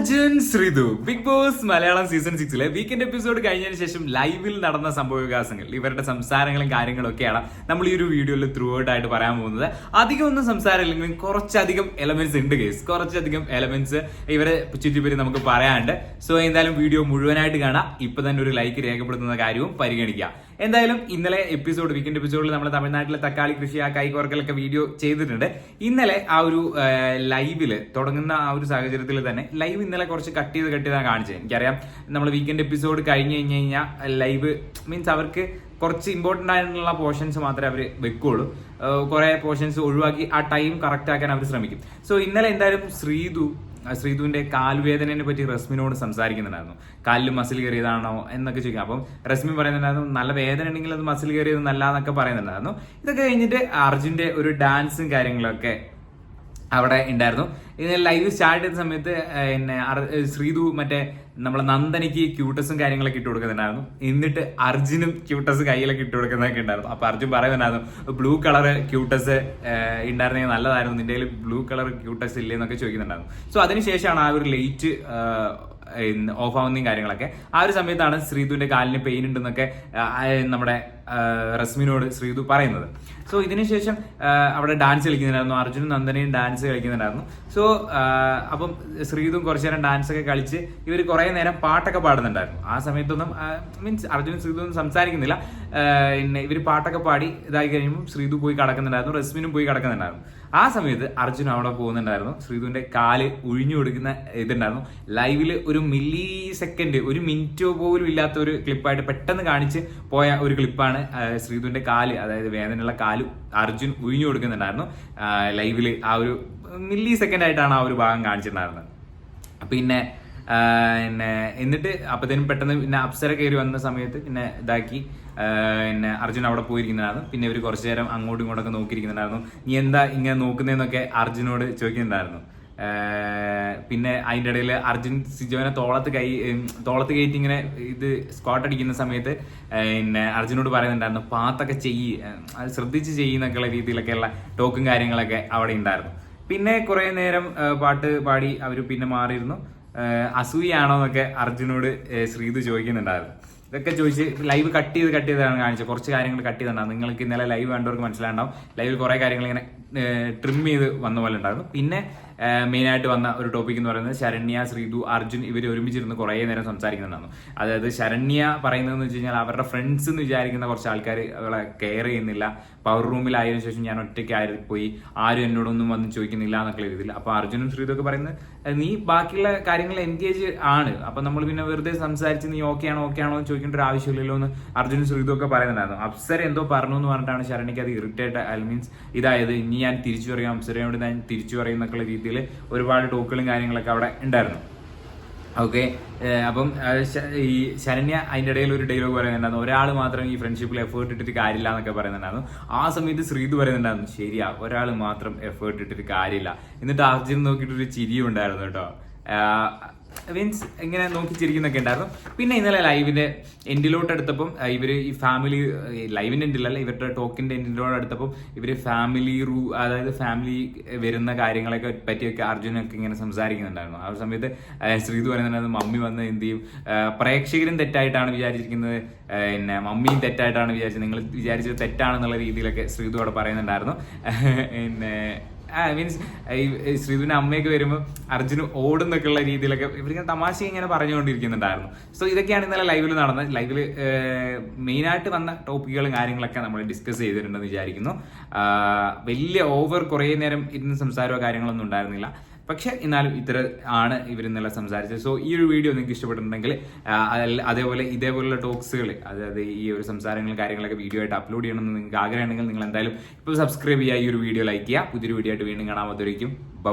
Arjun Sreethu big boss Malayalam season സിക്സിലെ weekend episode കഴിഞ്ഞതിന് ശേഷം ലൈവിൽ നടന്ന സംഭവ വികാസങ്ങൾ ഇവരുടെ സംസാരങ്ങളും കാര്യങ്ങളും ഒക്കെയാണ് നമ്മൾ ഈ ഒരു വീഡിയോയിൽ ത്രൂ ഔട്ട് ആയിട്ട് പറയാൻ പോകുന്നത്. അധികം ഒന്നും സംസാരമില്ലെങ്കിലും കുറച്ചധികം എലമെന്റ്സ് ഉണ്ട് കേസ് കുറച്ചധികം എലമെന്റ്സ് ഇവരെ ചുറ്റിപ്പറ്റി നമുക്ക് പറയാനുണ്ട്. സോ എന്തായാലും വീഡിയോ മുഴുവനായിട്ട് കാണാം. ഇപ്പൊ തന്നെ ഒരു ലൈക്ക് രേഖപ്പെടുത്തുന്ന കാര്യവും പരിഗണിക്കുക എന്തായാലും ഇന്നലെ എപ്പിസോഡ് വീക്കെൻഡ് എപ്പിസോഡിൽ നമ്മൾ തമിഴ്നാട്ടിലെ തക്കാളി കൃഷി ആ കൈകോർക്കലൊക്കെ വീഡിയോ ചെയ്തിട്ടുണ്ട്. ഇന്നലെ ആ ഒരു ലൈവിൽ തുടങ്ങുന്ന ആ ഒരു സാഹചര്യത്തിൽ തന്നെ ലൈവ് ഇന്നലെ കുറച്ച് കട്ട് ചെയ്ത് കട്ട് ചെയ്താണ് കാണിച്ചത്. എനിക്കറിയാം നമ്മൾ വീക്കെൻഡ് എപ്പിസോഡ് കഴിഞ്ഞ് കഴിഞ്ഞ് കഴിഞ്ഞാൽ ലൈവ് മീൻസ് അവർക്ക് കുറച്ച് ഇമ്പോർട്ടന്റ് ആയിട്ടുള്ള പോർഷൻസ് മാത്രമേ അവർ വെക്കുള്ളൂ. കുറേ പോർഷൻസ് ഒഴിവാക്കി ആ ടൈം കറക്റ്റ് ആക്കാൻ അവർ ശ്രമിക്കും. സോ ഇന്നലെ എന്തായാലും ശ്രീതു ആ ശ്രീധുവിന്റെ കാൽവേദനയെ പറ്റി റസ്മിനോട് സംസാരിക്കുന്നുണ്ടായിരുന്നു. കാലിൽ മസിൽ കയറിയതാണോ എന്നൊക്കെ ചോദിക്കാം. അപ്പം റസ്മി പറയുന്നുണ്ടായിരുന്നു നല്ല വേദന ഉണ്ടെങ്കിൽ അത് മസിൽ കയറിയത് നല്ല എന്നൊക്കെ പറയുന്നുണ്ടായിരുന്നു. ഇതൊക്കെ കഴിഞ്ഞിട്ട് അർജുന്റെ ഒരു ഡാൻസും കാര്യങ്ങളൊക്കെ അവിടെ ഉണ്ടായിരുന്നു. ഇത് ലൈവ് സ്റ്റാർട്ട് ചെയ്യുന്ന സമയത്ത് പിന്നെ ശ്രീതു മറ്റേ നമ്മളെ നന്ദനയ്ക്ക് ക്യൂട്ടസും കാര്യങ്ങളൊക്കെ ഇട്ട് കൊടുക്കുന്നുണ്ടായിരുന്നു. എന്നിട്ട് അർജുനും ക്യൂട്ടസ് കയ്യിലൊക്കെ ഇട്ട് കൊടുക്കുന്നതൊക്കെ ഉണ്ടായിരുന്നു. അപ്പൊ അർജുൻ പറയുന്നുണ്ടായിരുന്നു ബ്ലൂ കളർ ക്യൂട്ടസ് ഉണ്ടായിരുന്നെങ്കിൽ നല്ലതായിരുന്നു. നിന്റെ കയ്യിൽ ബ്ലൂ കളർ ക്യൂട്ടസ് ഇല്ലേ എന്നൊക്കെ ചോദിക്കുന്നുണ്ടായിരുന്നു സോ അതിനുശേഷമാണ് ആ ഒരു ലേറ്റ് ഓഫ് ആവുന്നതും കാര്യങ്ങളൊക്കെ. ആ ഒരു സമയത്താണ് ശ്രീതുവിന്റെ കാലിന് പെയിൻ ഉണ്ടെന്നൊക്കെ നമ്മുടെ റസ്മിനോട് ശ്രീതു പറയുന്നത്. സോ ഇതിനുശേഷം അവിടെ ഡാൻസ് കളിക്കുന്നുണ്ടായിരുന്നു. അർജുനും നന്ദനയും ഡാൻസ് കളിക്കുന്നുണ്ടായിരുന്നു. സോ അപ്പം ശ്രീതും കുറച്ചു നേരം ഡാൻസ് ഒക്കെ കളിച്ച് ഇവർ കുറെ നേരം പാട്ടൊക്കെ പാടുന്നുണ്ടായിരുന്നു. ആ സമയത്തൊന്നും മീൻസ് അർജുനും ശ്രീധുവും സംസാരിക്കുന്നില്ല. പിന്നെ ഇവർ പാട്ടൊക്കെ പാടി ഇതായി കഴിയുമ്പോൾ ശ്രീതു പോയി കിടക്കുന്നുണ്ടായിരുന്നു. റസ്മിനും പോയി കിടക്കുന്നുണ്ടായിരുന്നു. ആ സമയത്ത് അർജുൻ അവിടെ പോകുന്നുണ്ടായിരുന്നു. ശ്രീതുവിന്റെ കാൽ ഒഴിഞ്ഞു കൊടുക്കുന്ന ഇതുണ്ടായിരുന്നു. ലൈവിൽ ഒരു മില്ലി സെക്കൻഡ് ഒരു മിനിറ്റോ പോലും ഇല്ലാത്ത ഒരു ക്ലിപ്പായിട്ട് പെട്ടെന്ന് കാണിച്ച് പോയ ഒരു ക്ലിപ്പാണ് ശ്രീധുവിന്റെ കാൽ അതായത് വേദനയുള്ള കാൽ അർജുൻ ഉഴിഞ്ഞു കൊടുക്കുന്നുണ്ടായിരുന്നു. ലൈവിൽ ആ ഒരു മില്ലി സെക്കൻഡ് ആയിട്ടാണ് ആ ഒരു ഭാഗം കാണിച്ചിട്ടുണ്ടായിരുന്നത്. പിന്നെ പിന്നെ എന്നിട്ട് അപ്പത്തേനും പെട്ടെന്ന് പിന്നെ അപ്സര കയറി വന്ന സമയത്ത് പിന്നെ ഇതാക്കി പിന്നെ അർജുൻ അവിടെ പോയിരിക്കുന്നുണ്ടായിരുന്നു. പിന്നെ ഇവർ കുറച്ചു നേരം അങ്ങോട്ടും ഇങ്ങോട്ടൊക്കെ നോക്കിയിരിക്കുന്നുണ്ടായിരുന്നു. നീ എന്താ ഇങ്ങനെ നോക്കുന്നതെന്നൊക്കെ അർജുനോട് ചോദിക്കുന്നുണ്ടായിരുന്നു. പിന്നെ അതിന്റെ ഇടയിൽ അർജുൻ സിജോനെ തോളത്ത് കൈ തോളത്ത് കയറ്റി ഇങ്ങനെ ഇത് സ്ക്വാട്ട് അടിക്കുന്ന സമയത്ത് പിന്നെ അർജുനോട് പറയുന്നുണ്ടായിരുന്നു പാത്തൊക്കെ ചെയ്യ് അത് ശ്രദ്ധിച്ച് ചെയ്യുന്നൊക്കെയുള്ള രീതിയിലൊക്കെയുള്ള ടോക്കും കാര്യങ്ങളൊക്കെ അവിടെ ഉണ്ടായിരുന്നു. പിന്നെ കുറേ നേരം പാട്ട് പാടി അവർ പിന്നെ മാറിയിരുന്നു. അസൂയാണോ എന്നൊക്കെ അർജുനോട് ശ്രീതു ചോദിക്കുന്നുണ്ടായിരുന്നു. ഇതൊക്കെ ചോദിച്ച് ലൈവ് കട്ട് ചെയ്ത് കട്ട് ചെയ്താണ് കാണിച്ചത്. കുറച്ച് കാര്യങ്ങൾ കട്ട് ചെയ്തിട്ടുണ്ടാവും. നിങ്ങൾക്ക് ഇന്നലെ ലൈവ് കണ്ടവർക്ക് മനസ്സിലാണ്ടാവും ലൈവിൽ കുറെ കാര്യങ്ങൾ ഇങ്ങനെ ട്രിം ചെയ്ത് വന്ന പോലെ ഉണ്ടായിരുന്നു. പിന്നെ മെയിൻ ആയിട്ട് വന്ന ഒരു ടോപ്പിക് എന്ന് പറയുന്നത് ശരണ്യ ശ്രീതു അർജുൻ ഇവർ ഒരുമിച്ചിരുന്ന് കുറേ നേരം സംസാരിക്കുന്നതാണ്. അതായത് ശരണ്യ പറയുന്നതെന്ന് വെച്ച് കഴിഞ്ഞാൽ അവരുടെ ഫ്രണ്ട്സ് എന്ന് വിചാരിക്കുന്ന കുറച്ച് ആൾക്കാർ അവളെ കെയർ ചെയ്യുന്നില്ല. പവർ റൂമിലായതിനു ശേഷം ഞാൻ ഒറ്റയ്ക്ക് ആയി പോയി? ആരും എന്നോടൊന്നും വന്ന് ചോദിക്കുന്നില്ല എന്നൊക്കെ രീതിയിൽ. അപ്പൊ അർജുനും ശ്രീതു ഒക്കെ പറയുന്നത് നീ ബാക്കിയുള്ള കാര്യങ്ങൾ എൻഗേജ് ആണ്. അപ്പൊ നമ്മൾ പിന്നെ വെറുതെ സംസാരിച്ച് നീ ഓക്കെ ആണോ ഓക്കെ ആണോ എന്ന് ചോദിക്കേണ്ട ഒരു ആവശ്യമില്ലല്ലോ എന്ന് അർജുനും ശ്രീതു ഒക്കെ പറയുന്നുണ്ടായിരുന്നു. അപ്സര എന്തോ പറഞ്ഞു എന്ന് പറഞ്ഞിട്ടാണ് ശരണിക്ക് അത് ഇറിറ്റേറ്റ് ഐ മീൻസ് ഇതായത് ഇനി ഞാൻ തിരിച്ചു പറയും അപ്സരയോട് ഞാൻ തിരിച്ചു പറയും എന്നൊക്കെയുള്ള രീതിയിൽ ഒരുപാട് ടോക്കുകളും കാര്യങ്ങളൊക്കെ അവിടെ ഉണ്ടായിരുന്നു. ഓക്കെ അപ്പം ഈ ശരണ്യ അതിന്റെ ഇടയിൽ ഒരു ഡയലോഗ് പറയുന്നുണ്ടായിരുന്നു. ഒരാൾ മാത്രം ഈ ഫ്രണ്ട്ഷിപ്പിൽ എഫേർട്ട് ഇട്ടിട്ട് കാര്യമില്ല എന്നൊക്കെ പറയുന്നുണ്ടായിരുന്നു. ആ സമയത്ത് ശ്രീതു പറയുന്നുണ്ടായിരുന്നു ശരിയാ ഒരാൾ മാത്രം എഫേർട്ട് ഇട്ടിട്ട് കാര്യമില്ല. എന്നിട്ട് അർജുൻ നോക്കിയിട്ട് ഒരു ചിരിയും ഉണ്ടായിരുന്നു കേട്ടോ മീൻസ് ഇങ്ങനെ നോക്കി ചിരിക്കുന്നൊക്കെ ഉണ്ടായിരുന്നു. പിന്നെ ഇന്നലെ ലൈവിന്റെ എൻഡിലോട്ട് എടുത്തപ്പം ഇവർ ഈ ഫാമിലി ലൈവിന്റെ എൻഡിലല്ല ഇവരുടെ ടോക്കിന്റെ എൻഡിലോട്ട് എടുത്തപ്പം ഇവർ ഫാമിലി റൂ അതായത് ഫാമിലി വരുന്ന കാര്യങ്ങളൊക്കെ പറ്റിയൊക്കെ അർജുനൊക്കെ ഇങ്ങനെ സംസാരിക്കുന്നുണ്ടായിരുന്നു. ആ ഒരു സമയത്ത് ശ്രീതു പറയുന്നുണ്ടായിരുന്നു മമ്മി വന്ന് എന്ത് ചെയ്യും? പ്രേക്ഷകരും തെറ്റായിട്ടാണ് വിചാരിച്ചിരിക്കുന്നത്. പിന്നെ മമ്മിയും തെറ്റായിട്ടാണ് വിചാരിച്ചത്. നിങ്ങൾ വിചാരിച്ചത് തെറ്റാണെന്നുള്ള രീതിയിലൊക്കെ ശ്രീതു അവിടെ പറയുന്നുണ്ടായിരുന്നു. പിന്നെ മീൻസ് ഈ ശ്രീധുവിന്റെ അമ്മയൊക്കെ വരുമ്പോൾ അർജുന് ഓടുന്നൊക്കെ ഉള്ള രീതിയിലൊക്കെ ഇവരിങ്ങനെ തമാശ ഇങ്ങനെ പറഞ്ഞുകൊണ്ടിരിക്കുന്നുണ്ടായിരുന്നു. സോ ഇതൊക്കെയാണ് ഇന്നലെ ലൈവിൽ നടന്നത് ലൈവിൽ മെയിനായിട്ട് വന്ന ടോപ്പിക്കുകളും കാര്യങ്ങളൊക്കെ നമ്മൾ ഡിസ്കസ് ചെയ്തിട്ടുണ്ടെന്ന് വിചാരിക്കുന്നു. വലിയ ഓവർ കുറേ നേരം ഇരുന്ന് സംസാരമോ കാര്യങ്ങളൊന്നും ഉണ്ടായിരുന്നില്ല. പക്ഷെ എന്നാലും ഇത്ര ആണ് ഇവർ ഇന്നലെ സംസാരിച്ചത്. സോ ഈ ഒരു വീഡിയോ നിങ്ങൾക്ക് ഇഷ്ടപ്പെട്ടിട്ടുണ്ടെങ്കിൽ അതേപോലെ ഇതേപോലുള്ള ടോക്സുകൾ അതായത് ഈ ഒരു സംസാരങ്ങളും കാര്യങ്ങളൊക്കെ വീഡിയോ ആയിട്ട് അപ്ലോഡ് ചെയ്യണമെന്ന് നിങ്ങൾക്ക് ആഗ്രഹമുണ്ടെങ്കിൽ നിങ്ങൾ എന്തായാലും ഇപ്പോൾ സബ്സ്ക്രൈബ് ചെയ്യുക ഈ ഒരു വീഡിയോ ലൈക്ക് ചെയ്യുക. പുതിയൊരു വീഡിയോ ആയിട്ട് വീണ്ടും കാണാൻ മതിയായിരിക്കും ബൈ